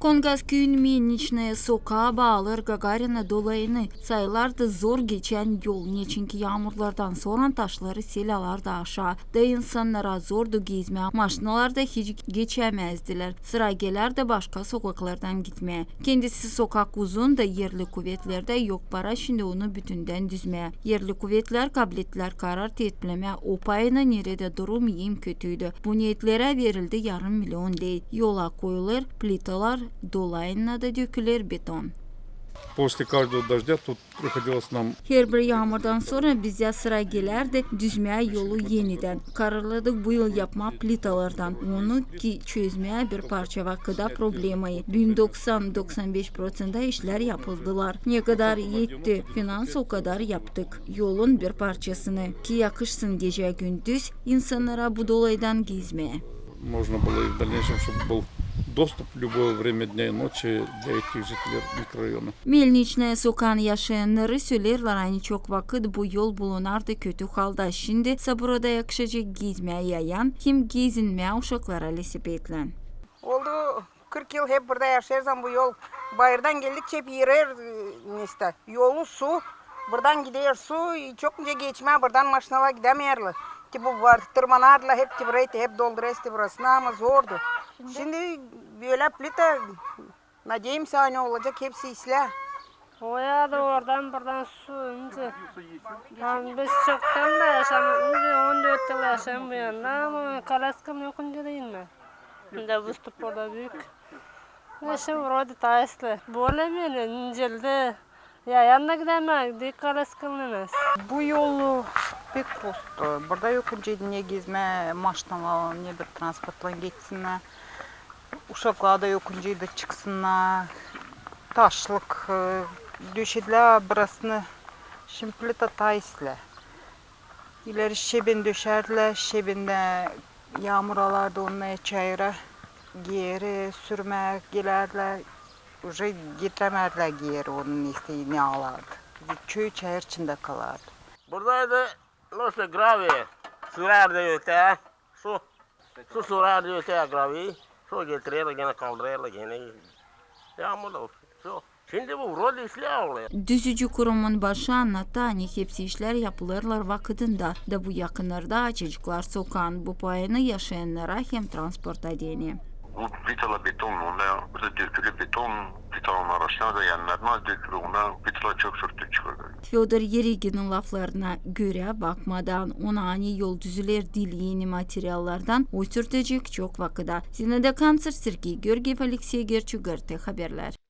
Kongasköy'ün Meniçne sokağa bağlı Gagarina dolayını sayılarda zor geçen yol. Niçinki yağmurlardan sonra taşları sel alardı aşağı. Da insanlara zordu gezme. Maşinalar da hiç geçemezdiler. Sıra geler de başka sokaklardan gitmeye. Kendisi sokak uzun da yerli kuvvetlerde yok para şimdi onu bütünden düzmeye. Yerli kuvvetler kabletler karar tetkileme o payına nerede durum yem kötüydü. Bu niyetlere verildi yarım milyon lei. Yola koyulur, plitalar dolayına da dökülür beton. После каждого дождя тут приходилось нам Her bir yağmurdan sonra bize sıra gelerdi düzmeye yolu yeniden. Kararladık bu yıl yapma plitalardan. Onu ki çözmeye bir parça vakıda problemi. Dün 90-95% işler yapıldılar. Ne kadar yetti finans o kadar yaptık. Yolun bir parçasını ki yakışsın gece gündüz insanlara bu dolaydan gezmeye. можно было и в дальнейшем, чтобы был доступ в любое время дня и ночи для этих жителей микрорайона. Melniçne sokağın yaşayanları söylerler aynı çok vakit bu yol bulunardı kötü halda. Şimdi ise burada yakışacak gezmeye yayan kim gezinmeye uşaklara lesip etlen. Oldu 40 yıl hep burada yaşarız bu yol. Bayırdan geldikçe hep yürür neste. Yolu su. Buradan gidiyor su. Çok ince geçme. Buradan maşinalar gidemiyorlar. Ki bu var tırmanarlar hep ki burayı hep doldurası burasına ama zordu. Şimdi böyle plita Надеемся hani olacak hepsi islah. Oyadı oradan buradan su ince. Yani biz çoktan da yaşam, ince 14 yıl yaşam bu yanda ama kalaskam yok ince değil mi? Ince выступ orada büyük. Yaşam вроде tayslı. Böyle mi inceldi? Ya yanına gidemek, dik kalaskam emez. Bu yolu pek postu. Burada yok önce ne gezme, maşinalar, ne bir transportla geçsinler. Uşaklar da yok önce de çıksınlar. Taşlık e, döşediler burasını. Şimdi plita tayslı. İleri şeben döşerdiler. Şebinde yağmur alardı onunla çayıra. Geri sürmek gelerdiler. Уже getiremediler geri onun isteğini alardı. Köy çayır içinde kalardı. Buradaydı nasıl gravi sürerdi öte su su sürerdi öte gravi su getirir gene kaldırır gene yağmur da su. Şimdi bu rol işler oluyor. Düzücü kurumun başı anlattı hani hepsi işler yapılırlar vakitinde da bu yakınlarda açıcıklar sokağın bu payını yaşayanlara hem transport edeni. Bu plitalar beton, onda burada dökülü beton, plitaların araçlarına da yanlarına dökülü, onda plitalar çok sürtük çıkıyor. Fyodor Yerigin'in laflarına göre bakmadan ona ani yol düzüler dil yeni materyallardan oturtacak çok vakıda. Sinede kanser Sergey Georgiev Alexey Gerçugartı haberler.